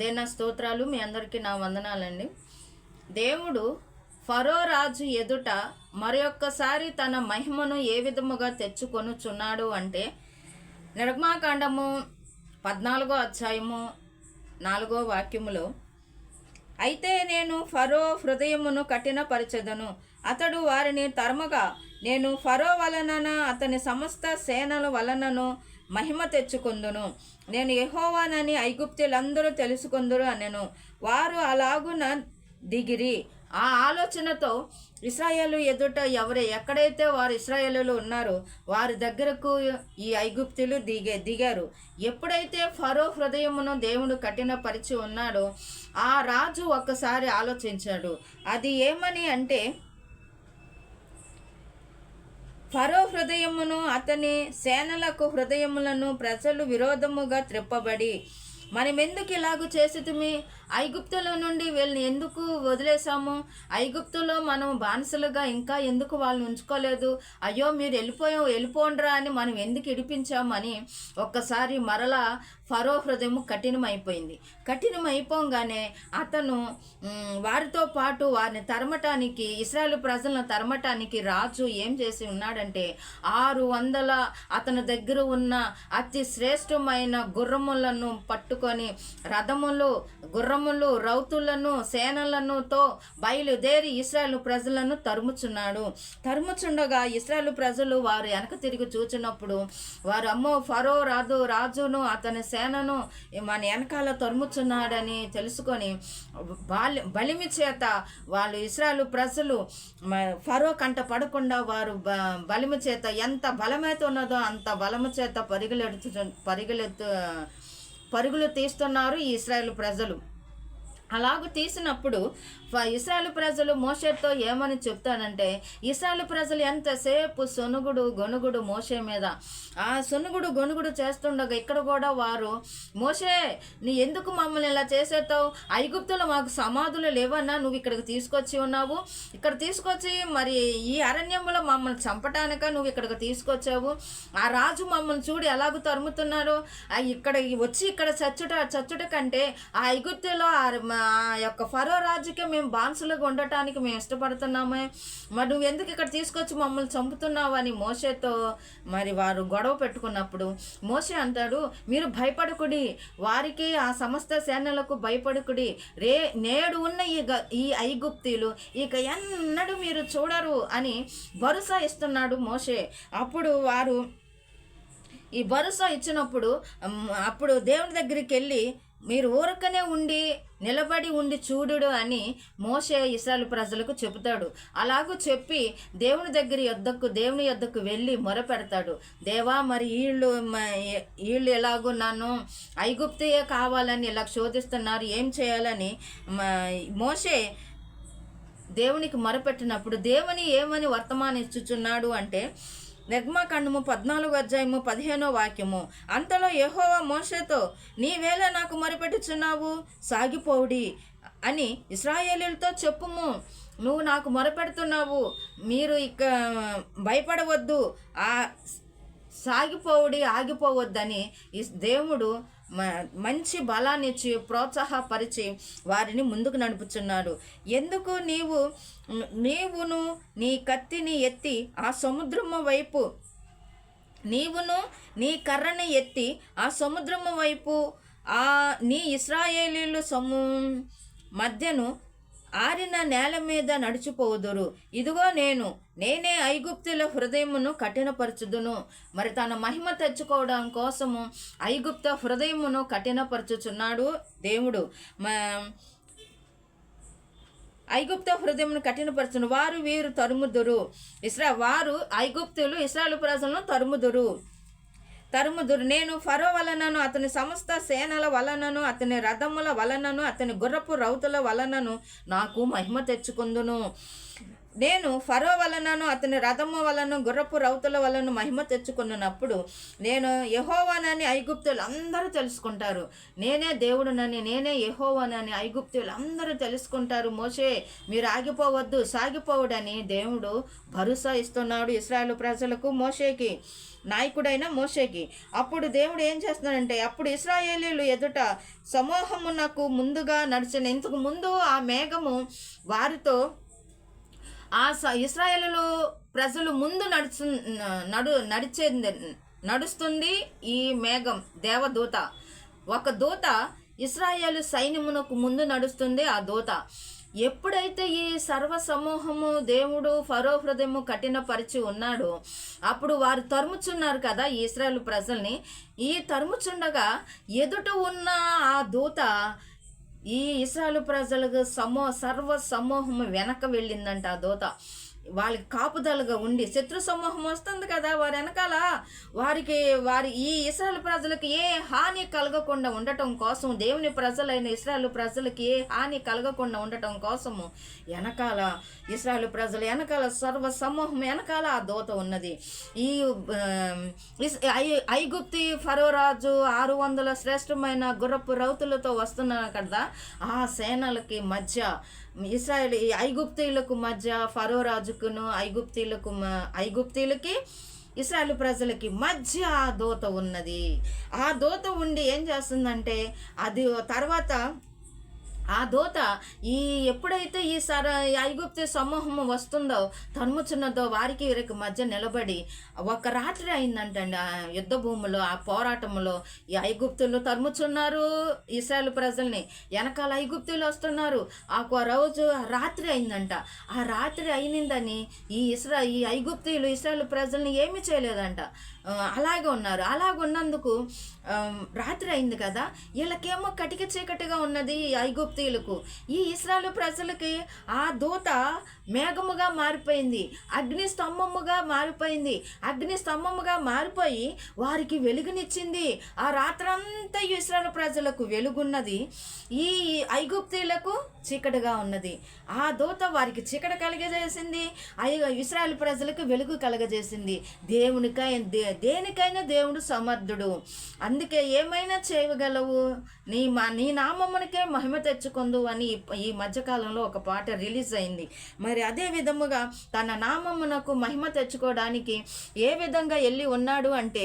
దేన స్తోత్రాలు మీ అందరికీ నా వందనాలండి. దేవుడు ఫరో రాజు ఎదుట మరొక్కసారి తన మహిమను ఏ విధముగా తెచ్చుకొనుచున్నాడు అంటే నిర్మాకాండము పద్నాలుగో అధ్యాయము నాలుగో వాక్యములో అయితే నేను ఫరో హృదయమును కఠినపరచెదను. అతడు వారిని తరమగా నేను ఫరో వలనన అతని సమస్త సేనల వలనను మహిమ తెచ్చుకొందును. నేను యహోవానని ఐగుప్తులందరూ తెలుసుకొందురు అనెను. వారు అలాగున దిగిరి. ఆ ఆలోచనతో ఇస్రాయేలు ఎదుట ఎవరు ఎక్కడైతే వారు ఇస్రాయేలు ఉన్నారో వారి దగ్గరకు ఈ ఐగుప్తులు దిగే దిగారు. ఎప్పుడైతే ఫరో హృదయమును దేవుడు కఠినపరిచి ఉన్నాడో ఆ రాజు ఒక్కసారి ఆలోచించాడు. అది ఏమని అంటే పరో హృదయమును అతని సేనలకు హృదయములను ప్రజలు విరోధముగా త్రిప్పబడి మనం ఎందుకు ఇలాగూ చేసితిమి? ఐగుప్తుల నుండి వీళ్ళని ఎందుకు వదిలేసాము ఐగుప్తులో మనం బానిసలుగా ఇంకా ఎందుకు వాళ్ళని ఉంచుకోలేదు? అయ్యో మీరు వెళ్ళిపోయాం వెళ్ళిపోండ్రా అని మనం ఎందుకు ఇడిపించామని ఒక్కసారి మరలా ఫరో హృదయం కఠినమైపోయింది. కఠినమైపోగానే అతను వారితో పాటు వారిని తరమటానికి ఇస్రాయల్ ప్రజలను తరమటానికి రాజు ఏం చేసి ఉన్నాడంటే ఆరు వందల అతని దగ్గర ఉన్న అతి శ్రేష్టమైన గుర్రములను పట్టుకొని రథములు గుర్రములు రౌతులను సేనలనుతో బయలుదేరి ఇస్రాయల్ ప్రజలను తరుముచున్నాడు. తరుముచుండగా ఇస్రాయల్ ప్రజలు వారు వెనక తిరిగి చూచినప్పుడు వారు అమ్మో ఫరో రాదు రాజును అతని సేనను మన వెనకాల తరుముచున్నాడని తెలుసుకొని బాలి బలిమి చేత వాళ్ళు ఇస్రాయేల్ ప్రజలు ఫరో కంట పడకుండా వారు బ- బలిమి చేత ఎంత బలమైతే ఉన్నదో అంత బలము చేత పరుగులెడుతు పరుగులెత్తు పరుగులు తీస్తున్నారు ఈ ఇస్రాయల్ ప్రజలు. అలాగ తీసినప్పుడు ఇస్రాయేల్ ప్రజలు మోషేతో ఏమని చెప్తానంటే ఇస్రాయేల్ ప్రజలు ఎంతసేపు సొనుగుడు గొనుగుడు మోషే మీద? ఆ సొనుగుడు గొనుగుడు చేస్తుండగా ఇక్కడ కూడా వారు మోషే నీ ఎందుకు మమ్మల్ని ఇలా చేసేస్తావు? ఐగుప్తులో మాకు సమాధులు లేవన్నా నువ్వు ఇక్కడికి తీసుకొచ్చి ఉన్నావు? ఇక్కడ తీసుకొచ్చి మరి ఈ అరణ్యంలో మమ్మల్ని చంపటానిక నువ్వు ఇక్కడికి తీసుకొచ్చావు? ఆ రాజు మమ్మల్ని చూడు ఎలాగూ తరుముతున్నారో ఇక్కడ వచ్చి ఇక్కడ చచ్చుట చచ్చుట కంటే ఆ ఐగుప్తులో ఆ ఆ యొక్క ఫరో రాజుకి మేము బాన్సులుగా ఉండటానికి మేము ఇష్టపడుతున్నామే. మరి నువ్వు ఎందుకు ఇక్కడ తీసుకొచ్చి మమ్మల్ని చంపుతున్నావు అని మోసేతో మరి వారు గొడవ పెట్టుకున్నప్పుడు మోసే అంటాడు మీరు భయపడకుడి. వారికి ఆ సమస్త సేనలకు భయపడకుడి. రే నేడు ఉన్న ఈ గ ఈ ఐగుప్తీలు ఇక ఎన్నడూ మీరు చూడరు అని భరోసా ఇస్తున్నాడు మోషే. అప్పుడు వారు ఈ భరోసా ఇచ్చినప్పుడు అప్పుడు దేవుని దగ్గరికి వెళ్ళి మీరు ఊరకనే ఉండి నిలబడి ఉండి చూడుడు అని మోసే ఇస్రాయల్ ప్రజలకు చెబుతాడు. అలాగూ చెప్పి దేవుని దగ్గర యొద్దకు దేవుని యొద్దకు వెళ్ళి మొరపెడతాడు. దేవా మరి వీళ్ళు వీళ్ళు ఎలాగో నన్ను ఐగుప్తియే కావాలని ఇలా శోధిస్తున్నారు ఏం చేయాలని మోసే దేవునికి మొరపెట్టినప్పుడు దేవుని ఏమని వర్తమానం ఇచ్చుచున్నాడు అంటే నిర్మాకాండము పద్నాలుగు అధ్యాయము పదిహేనో వాక్యము. అంతలో యహోవా మోషేతో నీవేళ నాకు మొరపెట్టుచున్నావు సాగిపోవుడి అని ఇస్రాయేలీలతో చెప్పుము. నువ్వు నాకు మొరపెడుతున్నావు మీరు ఇక భయపడవద్దు ఆ సాగిపోవుడి ఆగిపోవద్దని దేవుడు మంచి బలాన్నిచ్చి ప్రోత్సాహపరిచి వారిని ముందుకు నడుపుచున్నాడు. ఎందుకు నీవు నీవును నీ కత్తిని ఎత్తి ఆ సముద్రము వైపు నీవును నీ కర్రని ఎత్తి ఆ సముద్రము వైపు ఆ నీ ఇస్రాయేలీలు సము మధ్యను ఆరిన నేల మీద నడిచిపోదురు. ఇదిగో నేను నేనే ఐగుప్తుల హృదయమును కఠినపరచుదును. మరి తన మహిమ తెచ్చుకోవడం కోసము ఐగుప్త హృదయమును కఠినపరచుచున్నాడు దేవుడు. ఐగుప్త హృదయమును కఠినపరచును. వారు వీరు తరుముదురు. ఇస్రా వారు ఐగుప్తులు ఇస్రాయలు ప్రజలను తరుముదురు. తరుముదురు. నేను ఫరో వలనను అతని సమస్త సేనల వలనను అతని రథముల వలనను అతని గుర్రపు రౌతుల వలనను నాకు మహిమ తెచ్చుకుందును. నేను ఫరో వలనను అతని రథము వలన గుర్రపు రౌతుల వలన మహిమ తెచ్చుకున్నప్పుడు నేను యహోవానని ఐగుప్తులు అందరూ తెలుసుకుంటారు. నేనే దేవుడునని నేనే యహోవానని ఐగుప్తులు అందరూ తెలుసుకుంటారు. మోషే మీరు ఆగిపోవద్దు సాగిపోవడని దేవుడు భరోసా ఇస్తున్నాడు ఇస్రాయేల్ ప్రజలకు మోషేకి నాయకుడైన మోషేకి. అప్పుడు దేవుడు ఏం చేస్తున్నాడంటే అప్పుడు ఇస్రాయేలీలు ఎదుట సమూహమునకు ముందుగా నడిచిన ఇంతకు ముందు ఆ మేఘము వారితో ఆ స ఇస్రాయేలు ప్రజలు ముందు నడుచు నడు నడిచే నడుస్తుంది ఈ మేఘం దేవదూత. ఒక దూత ఇస్రాయేలు సైన్యమునకు ముందు నడుస్తుంది ఆ దూత. ఎప్పుడైతే ఈ సర్వ సమూహము దేవుడు ఫరో హృదయము కఠినపరిచి ఉన్నాడో అప్పుడు వారు తరుముచున్నారు కదా ఈ ఇస్రాయేల్ ప్రజల్ని. ఈ తరుముచుండగా ఎదుట ఉన్న ఆ దూత ఈ ఇస్రాయలు ప్రజలకు సమూహ సర్వ సమూహం వెనక వెళ్ళిందంట ఆ దూత. వాళ్ళకి కాపుదలుగా ఉండి శత్రు సమూహం వస్తుంది కదా వారి వెనకాల. వారికి వారి ఈ ఇస్రాయల్ ప్రజలకు ఏ హాని కలగకుండా ఉండటం కోసం దేవుని ప్రజలైన ఇస్రాయల్ ప్రజలకి ఏ హాని కలగకుండా ఉండటం కోసము వెనకాల ఇస్రాయల్ ప్రజలు వెనకాల సర్వ సమూహం వెనకాల ఆ దోత ఉన్నది. ఈ ఐ- ఐగుప్తి ఫరోరాజు ఆరు వందల శ్రేష్టమైన గుర్రపు రౌతులతో వస్తున్నారు కదా ఆ సేనలకి మధ్య ఇస్రాయల్ ఈ ఐగుప్తీలకు మధ్య ఫరో రాజుకును ఐగుప్తీలకు ఐగుప్తీలకి ఇస్రాయల్ ప్రజలకి మధ్య ఆ దోత ఉన్నది. ఆ దోత ఉండి ఏం చేస్తుందంటే అది తర్వాత ఆ దూత ఈ ఎప్పుడైతే ఈ సర ఐగుప్తి సమూహం వస్తుందో తన్ముచున్నదో వారికి వీరికి మధ్య నిలబడి ఒక రాత్రి అయిందంటండి ఆ యుద్ధ భూమిలో ఆ పోరాటంలో ఈ ఐగుప్తులు తరుముచున్నారు ఇస్రాయల్ ప్రజల్ని. వెనకాల ఐగుప్తులు వస్తున్నారు. ఆ ఒక రోజు రాత్రి అయిందంట. ఆ రాత్రి అయినిందని ఈ ఇస్రా ఈ ఐగుప్తులు ఇస్రాయల్ ప్రజల్ని ఏమీ చేయలేదంట. అలాగే ఉన్నారు. అలాగ ఉన్నందుకు రాత్రి అయింది కదా. వీళ్ళకేమో కటిక చీకటిగా ఉన్నది ఈ ఐగుప్తీయులకు ఈ ఇస్రాలు ప్రజలకి ఆ దూత మేఘముగా మారిపోయింది అగ్ని స్తంభముగా మారిపోయింది అగ్ని స్తంభముగా మారిపోయి వారికి వెలుగునిచ్చింది. ఆ రాత్రంతా ఇస్రాలు ప్రజలకు వెలుగున్నది ఈ ఐగుప్తీయులకు చీకటిగా ఉన్నది. ఆ దూత వారికి చీకటి కలగజేసింది ఐ ఇస్రాయల్ ప్రజలకు వెలుగు కలగజేసింది. దేవునికై దే- దేనికైనా దేవుడు సమర్థుడు. అందుకే ఏమైనా చేయగలవు? నీ మా నీ నామమునికే మహిమ తెచ్చుకుందు అని ఈ- మధ్యకాలంలో ఒక పాట రిలీజ్ అయింది. మరి అదే విధముగా తన నామమునకు మహిమ తెచ్చుకోవడానికి ఏ విధంగా వెళ్ళి ఉన్నాడు అంటే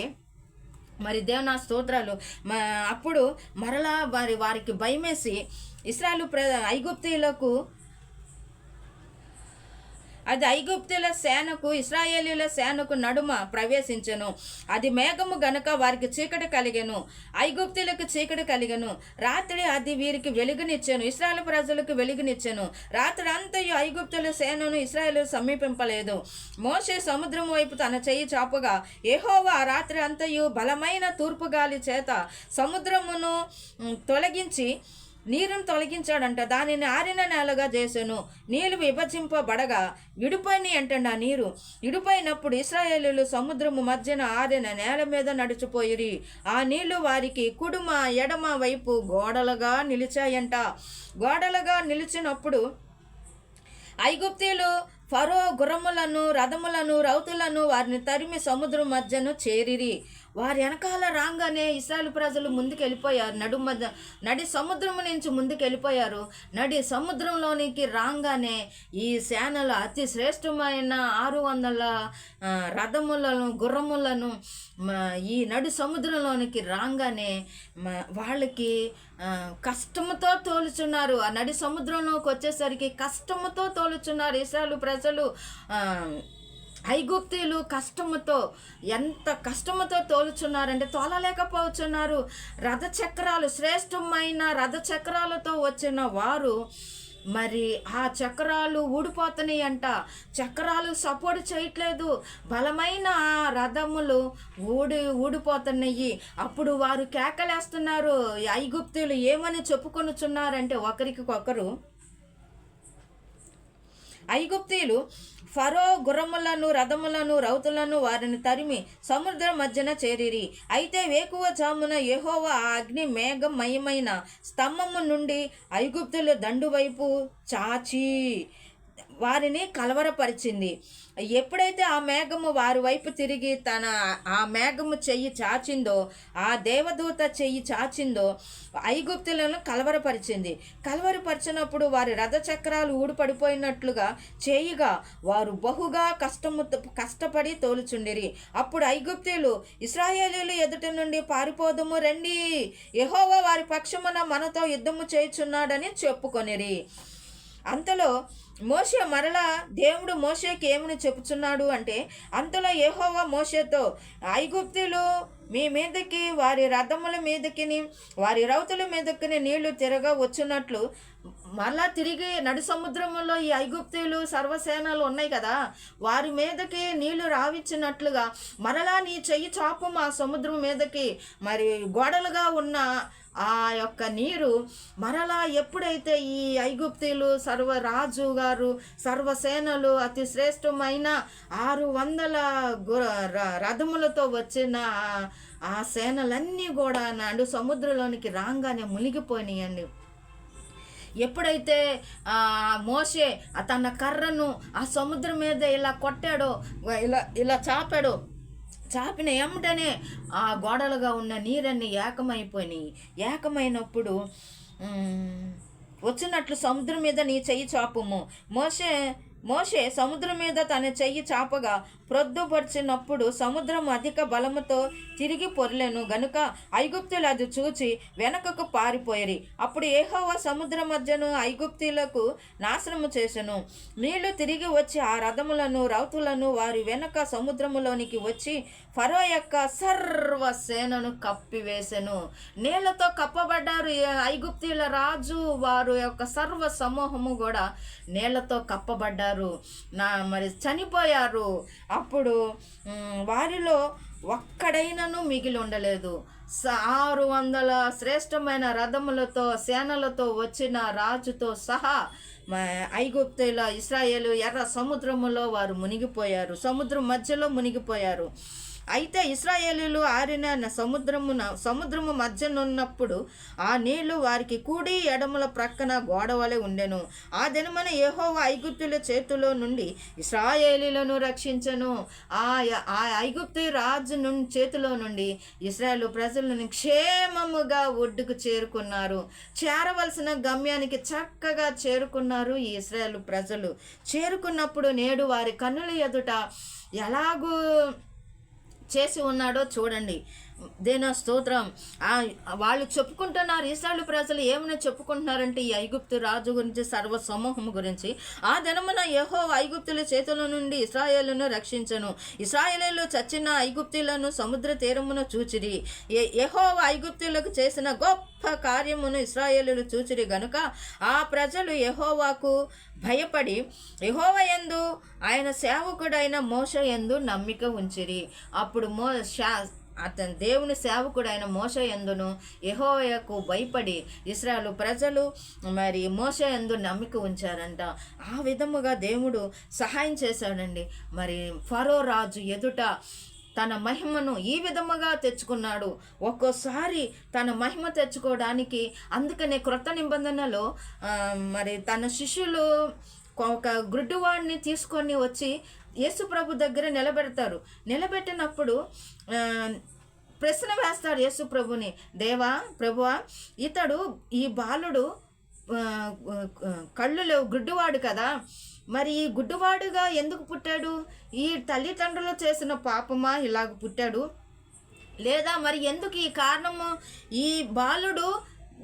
మరి దేవనా స్తోత్రాలు మ- అప్పుడు మరలా వారి వారికి భయమేసి ఇస్రాయలు ప్ర ఐగుప్తీలకు అది ఐగుప్తుల సేనకు ఇస్రాయేలీల సేనకు నడుమ ప్రవేశించెను. అది మేఘము గనుక వారికి చీకటి కలిగెను. ఐగుప్తులకు చీకటి కలిగెను. రాత్రి అది వీరికి వెలుగునిచ్చాను. ఇస్రాయల్ ప్రజలకు వెలుగునిచ్చాను. రాత్రి అంతయు ఐగుప్తుల సేనను ఇస్రాయలు సమీపింపలేదు. మోసే సముద్రం వైపు తన చెయ్యి చాపుగా ఎహోవా రాత్రి అంతయు బలమైన తూర్పు గాలి చేత సముద్రమును తొలగించి నీరును తొలగించాడంట. దానిని ఆరిన నేలగా చేశాను నీళ్ళు విభజింపబడగా విడిపోయినాయి అంటండి ఆ నీరు. విడిపోయినప్పుడు ఇస్రాయేలీలు సముద్రము మధ్యన ఆరిన నేల మీద నడిచిపోయిరి. ఆ నీళ్ళు వారికి కుడుమ ఎడమ వైపు గోడలుగా నిలిచాయంట. గోడలుగా నిలిచినప్పుడు ఐగుప్తీలు ఫరో గుర్రములను రథములను రౌతులను వారిని తరిమి సముద్రం మధ్యను చేరిరి. వారి వెనకాల రాగానే ఇస్రాయల్ ప్రజలు ముందుకు వెళ్ళిపోయారు నడు మధ్య నడి సముద్రం నుంచి ముందుకు వెళ్ళిపోయారు నడి సముద్రంలోనికి రాగానే ఈ సేనలు అతి శ్రేష్టమైన ఆరు వందల రథములను గుర్రములను ఈ నడు సముద్రంలోనికి రాగానే మ, వాళ్ళకి కష్టముతో తోలుచున్నారు. ఆ నడి సముద్రంలోకి వచ్చేసరికి కష్టముతో తోలుచున్నారు ఇస్రాయలు ప్రజలు. ఐగుప్తీయులు కష్టముతో ఎంత కష్టముతో తోలుచున్నారంటే తోలలేకపోతున్నారు రథ చక్రాలు శ్రేష్టమైన రథ చక్రాలతో వచ్చిన వారు మరి ఆ చక్రాలు ఊడిపోతున్నాయి అంట. చక్రాలు సపోర్ట్ చేయట్లేదు. బలమైన ఆ రథములు ఊడి ఊడిపోతున్నాయి. అప్పుడు వారు కేకలేస్తున్నారు. ఐగుప్తులు ఏమని చెప్పుకొనుచున్నారంటే ఒకరికి ఒకరు ఐగుప్తీయులు ఫరో గుర్రములను రథములను రౌతులను వారిని తరిమి సముద్రం మధ్యన చేరిరి. అయితే వేకువ చామున యహోవ ఆ అగ్ని మేఘమయమైన స్తంభము నుండి ఐగుప్తుల దండు వైపు చాచి. వారిని కలవరపరిచింది. ఎప్పుడైతే ఆ మేఘము వారి వైపు తిరిగి తన ఆ మేఘము చెయ్యి చాచిందో ఆ దేవదూత చెయ్యి చాచిందో ఐగుప్తులను కలవరపరిచింది. కలవరపరిచినప్పుడు వారి రథ చక్రాలు ఊడిపడిపోయినట్లుగా చేయిగా వారు బహుగా కష్టము కష్టపడి తోలుచుండిరి. అప్పుడు ఐగుప్తులు ఇస్రాయేలీలు ఎదుట నుండి పారిపోదము రండి. యెహోవా వారి పక్షమున మనతో యుద్ధము చేయుచున్నాడని చెప్పుకొనిరి. అంతలో మోషే మరలా దేవుడు మోషేకి ఏమని చెప్పుచున్నాడు అంటే అంతలో ఏహోవా మోషేతో ఐగుప్తులు మీ మీదకి వారి రథముల మీదకి వారి రౌతుల మీదకి నీళ్ళు తిరగ వచ్చినట్లు మరలా తిరిగి నడు సముద్రంలో ఈ ఐగుప్తులు సర్వసేనలు ఉన్నాయి కదా వారి మీదకి నీళ్ళు రావిచ్చినట్లుగా మరలా నీ చెయ్యి చాపు మా సముద్రం మీదకి మరి గోడలుగా ఉన్న ఆ యొక్క నీరు మరలా ఎప్పుడైతే ఈ ఐగుప్తీలు సర్వరాజు గారు సర్వసేనలు అతి శ్రేష్టమైన ఆరు వందల ర- రథములతో వచ్చిన ఆ- సేనలన్నీ కూడా నాడు సముద్రంలోనికి రాగానే మునిగిపోయినాయండి. ఎప్పుడైతే మోసే ఆ తన కర్రను ఆ సముద్రం మీద ఇలా కొట్టాడో ఇలా ఇలా చాపాడో చాపిన ఎమ్మటనే ఆ గోడలుగా ఉన్న నీరన్నీ ఏకమైపోయినాయి. ఏకమైనప్పుడు వచ్చినట్లు సముద్రం మీద నీ చెయ్యి చాపుము. మోసే మోషే సముద్రం మీద తన చెయ్యి చాపగా ప్రొద్దుపరిచినప్పుడు సముద్రం అధిక బలముతో తిరిగి పొరలేను. గనుక ఐగుప్తులు అది చూచి వెనకకు పారిపోయిరి. అప్పుడు ఏహోవా సముద్ర మధ్యను ఐగుప్తులకు నాశనము చేసెను. నీళ్ళు తిరిగి వచ్చి ఆ రథములను రౌతులను వారి వెనక సముద్రములోనికి వచ్చి ఫరో యొక్క సర్వ సేనను కప్పివేసెను. నీళ్ళతో కప్పబడ్డారు ఈ రాజు వారు యొక్క సర్వ సమూహము కూడా నీళ్ళతో కప్పబడ్డారు. నా మరి చనిపోయారు. అప్పుడు వారిలో ఒక్కడైనను మిగిలి ఉండలేదు స- ఆరు వందల శ్రేష్టమైన రథములతో సేనలతో వచ్చిన రాజుతో సహా ఐగుప్తుల ఇస్రాయేలు ఎర్ర సముద్రములో వారు మునిగిపోయారు. సముద్రం మధ్యలో మునిగిపోయారు. అయితే ఇస్రాయేలీలు ఆరిన సముద్రమున సముద్రము మధ్యనున్నప్పుడు ఆ నీళ్ళు వారికి కూడి ఎడమల ప్రక్కన గోడవలే ఉండెను. ఆ దినమన యెహోవా ఐగుప్తుల చేతిలో నుండి ఇస్రాయేలీలను రక్షించను. ఆ ఆ ఐగుప్తి రాజు నుండి చేతిలో నుండి ఇస్రాయేల్ ప్రజలను క్షేమముగా ఒడ్డుకు చేరుకున్నారు. చేరవలసిన గమ్యానికి చక్కగా చేరుకున్నారు ఈ ఇస్రాయేల్ ప్రజలు. చేరుకున్నప్పుడు నేడు వారి కన్నుల ఎదుట ఎలాగూ చేసి ఉన్నాడో చూడండి. దేనా స్తోత్రం? వాళ్ళు చెప్పుకుంటున్నారు ఇస్రాయల్ ప్రజలు ఏమైనా చెప్పుకుంటున్నారంటే ఈ ఐగుప్తు రాజు గురించి సర్వ సమూహం గురించి ఆ దినమున యహో ఐగుప్తుల చేతుల నుండి ఇస్రాయేలును రక్షించను. ఇస్రాయేలీలు చచ్చిన ఐగుప్తులను సముద్ర తీరమున చూచిరి. యహో ఐగుప్తులకు చేసిన గొప్ప కార్యమును ఇస్రాయేలులు చూచిరి గనుక ఆ ప్రజలు యహోవాకు భయపడి యహోవ యందు ఆయన సేవకుడైన మోష యందు నమ్మిక ఉంచిరి. అప్పుడు మో శా అతని దేవుని సేవకుడైన మోస ఎందును యహోయకు భయపడి ఇస్రాయలు ప్రజలు మరి మోస ఎందు నమ్మిక ఉంచారంట. ఆ విధముగా దేవుడు సహాయం చేశాడండి. మరి ఫరో రాజు ఎదుట తన మహిమను ఈ విధముగా తెచ్చుకున్నాడు. ఒక్కోసారి తన మహిమ తెచ్చుకోవడానికి అందుకనే క్రొత్త నిబంధనలో మరి తన శిష్యులు ఒక గుడ్డువాడిని తీసుకొని వచ్చి యేసు ప్రభు దగ్గర నిలబెడతారు. నిలబెట్టినప్పుడు ప్రశ్న వేస్తాడు యేసు ప్రభుని. దేవా ప్రభువా ఇతడు ఈ బాలుడు కళ్ళు లేవు గుడ్డువాడు కదా. మరి ఈ గుడ్డువాడుగా ఎందుకు పుట్టాడు? ఈ తల్లిదండ్రులు చేసిన పాపమా ఇలాగ పుట్టాడు? లేదా మరి ఎందుకు ఈ కారణము? ఈ బాలుడు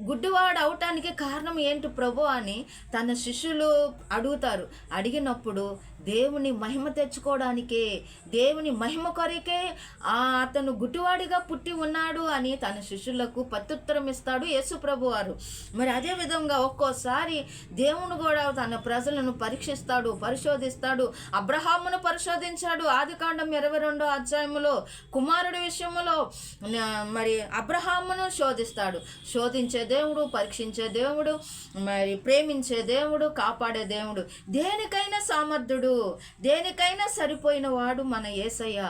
గుడ్డివాడు అవటానికి కారణం ఏంటి ప్రభు అని తన శిష్యులు అడుగుతారు. అడిగినప్పుడు దేవుని మహిమ తెచ్చుకోవడానికే దేవుని మహిమ కొరికే ఆ అతను గుడ్డివాడిగా పుట్టి ఉన్నాడు అని తన శిష్యులకు ప్రత్యుత్తరం ఇస్తాడు యేసుప్రభు వారు. మరి అదే విధంగా ఒక్కోసారి దేవుడు కూడా తన ప్రజలను పరీక్షిస్తాడు పరిశోధిస్తాడు అబ్రహామును పరిశోధించాడు. ఆదికాండం ఇరవై రెండో అధ్యాయంలో కుమారుడి విషయములో మరి అబ్రహామును శోధిస్తాడు. శోధించే దేవుడు పరీక్షించే దేవుడు మరి ప్రేమించే దేవుడు కాపాడే దేవుడు దేనికైనా సామర్థ్యుడు దేనికైనా సరిపోయిన వాడు మన ఏసయ్య.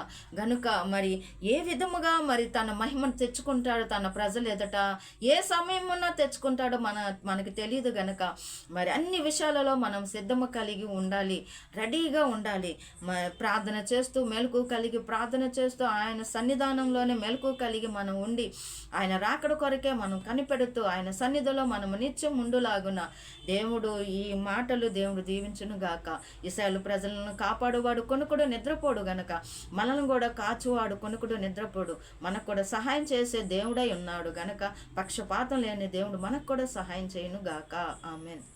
గనుక మరి ఏ విధముగా మరి తన మహిమను తెచ్చుకుంటాడు తన ప్రజలు ఎదుట? ఏ సమయమున తెచ్చుకుంటాడో మన మనకి తెలియదు గనక మరి అన్ని విషయాలలో మనం సిద్ధము కలిగి ఉండాలి రెడీగా ఉండాలి. మ- ప్రార్థన చేస్తూ మెలకు కలిగి ప్రార్థన చేస్తూ ఆయన సన్నిధానంలోనే మెలకు కలిగి మనం ఉండి ఆయన రాకడ కొరకే మనం కనిపెడుతూ ఆయన సన్నిధిలో మనం నిత్యం ఉండులాగున దేవుడు ఈ మాటలు దేవుడు దీవించును గాక ఇసాలు ప్రజలను కాపాడువాడు కొనుకుడు నిద్రపోడు గనక. మనల్ని కూడా కాచువాడు కొనుకుడు నిద్రపోడు. మనకు కూడా సహాయం చేసే దేవుడై ఉన్నాడు గనక. పక్షపాతం లేని దేవుడు మనకు కూడా సహాయం చేయను గాక. ఆమెన్.